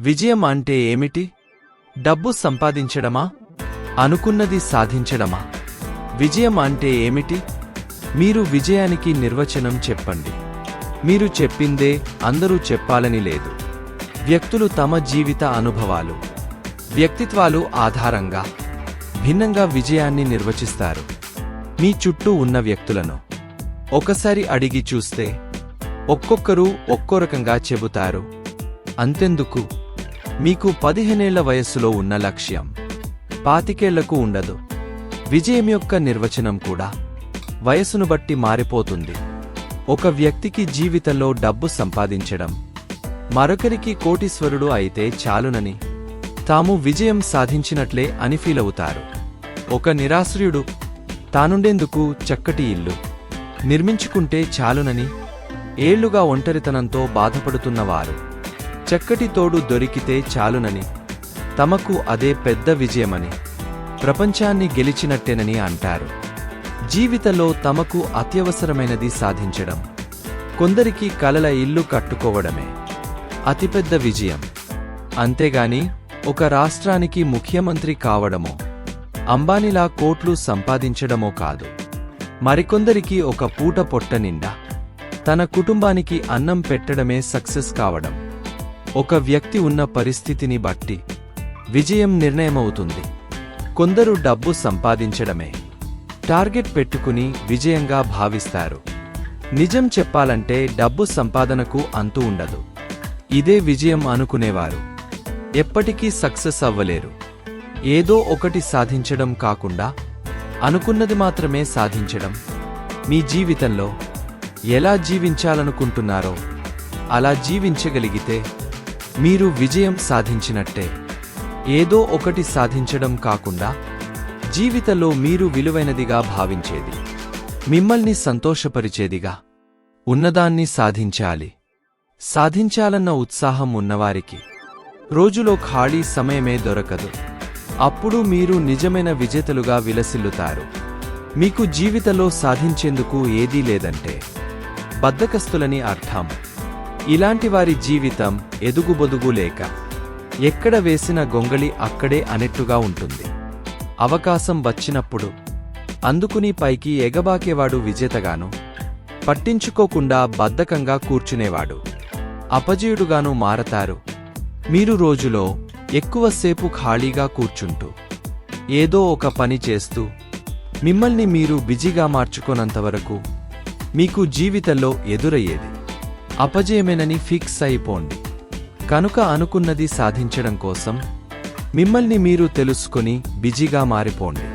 విజయం అంటే ఏమిటి? డబ్బు సంపాదించడమా? అనుకున్నది సాధించడమా? విజయం అంటే ఏమిటి? మీరు విజయానికి నిర్వచనం చెప్పండి. మీరు చెప్పిందే అందరూ చెప్పాలని లేదు. వ్యక్తులు తమ జీవిత అనుభవాలు వ్యక్తిత్వాలు ఆధారంగా భిన్నంగా విజయాన్ని నిర్వచిస్తారు. మీ చుట్టూ ఉన్న వ్యక్తులను ఒకసారి అడిగి చూస్తే ఒక్కొక్కరు ఒక్కో రకంగా చెబుతారు. అంతెందుకు? మీకు పదిహేనేళ్ళ వయస్సులో ఉన్న లక్ష్యం. పాతికేళ్ళకు ఉండదు. విజయం యొక్క నిర్వచనం కూడా. వయసును బట్టి మారిపోతుంది. ఒక వ్యక్తికి జీవితంలో డబ్బు సంపాదించడం. మరొకరికి కోటీశ్వరుడు అయితే చాలునని. తాము విజయం సాధించినట్లే అని ఫీలవుతారు. ఒక నిరాశ్రయుడు తానుండేందుకు చక్కటి ఇల్లు. నిర్మించుకుంటే చాలునని. ఏళ్ళుగా ఒంటరితనంతో బాధపడుతున్నవారు. చక్కటి తోడు దొరికితే చాలునని తమకు అదే పెద్ద విజయమని ప్రపంచాన్ని గెలిచినట్టేనని అంటారు. జీవితంలో తమకు అత్యవసరమైనది సాధించడం కొందరికి కలల ఇల్లు కట్టుకోవడమే అతిపెద్ద విజయం. అంతేగాని ఒక రాష్ట్రానికి ముఖ్యమంత్రి కావడమో అంబానీలా కోట్లు సంపాదించడమో కాదు. మరికొందరికి ఒక పూట పొట్ట నిండా తన కుటుంబానికి అన్నం పెట్టడమే సక్సెస్ కావడం. ఒక వ్యక్తి ఉన్న పరిస్థితిని బట్టి విజయం నిర్ణయమవుతుంది. కొందరు డబ్బు సంపాదించడమే. టార్గెట్ పెట్టుకుని విజయంగా భావిస్తారు. నిజం చెప్పాలంటే డబ్బు సంపాదనకు అంతు ఉండదు. ఇదే విజయం అనుకునేవారు. ఎప్పటికీ సక్సెస్ అవ్వలేరు. ఏదో ఒకటి సాధించడం కాకుండా అనుకున్నది మాత్రమే సాధించడం. మీ జీవితంలో ఎలా జీవించాలనుకుంటున్నారో అలా జీవించగలిగితే మీరు విజయం సాధించినట్టే. ఏదో ఒకటి సాధించడం కాకుండా జీవితంలో మీరు విలువైనదిగా భావించేది. మిమ్మల్ని సంతోషపరిచేదిగా. ఉన్నదాన్ని సాధించాలి. సాధించాలన్న ఉత్సాహం ఉన్నవారికి. రోజులో ఖాళీ సమయమే దొరకదు. అప్పుడు మీరు నిజమైన విజేతలుగా విలసిల్లుతారు. మీకు జీవితంలో సాధించేందుకు ఏదీ లేదంటే. బద్దకస్తులని అర్థం. ఇలాంటి వారి జీవితం ఎదుగుబొదుగు లేక ఎక్కడ వేసిన గొంగళి అక్కడే అనెట్టుగా ఉంటుంది. అవకాశం వచ్చినప్పుడు అందుకుని పైకి ఎగబాకేవాడు విజేతగాను పట్టించుకోకుండా బద్ధకంగా కూర్చునేవాడు. అపజయుడుగాను మారతారు. మీరు రోజులో ఎక్కువసేపు ఖాళీగా కూర్చుంటూ ఏదో ఒక పని చేస్తూ మిమ్మల్ని మీరు బిజీగా మార్చుకోనంతవరకు మీకు జీవితంలో ఎదురయ్యేది. అపజయమేనని ఫిక్స్ అయిపోండి. కనుక అనుకున్నది సాధించడం కోసం మిమ్మల్ని మీరు తెలుసుకొని బిజీగా మారిపోండి.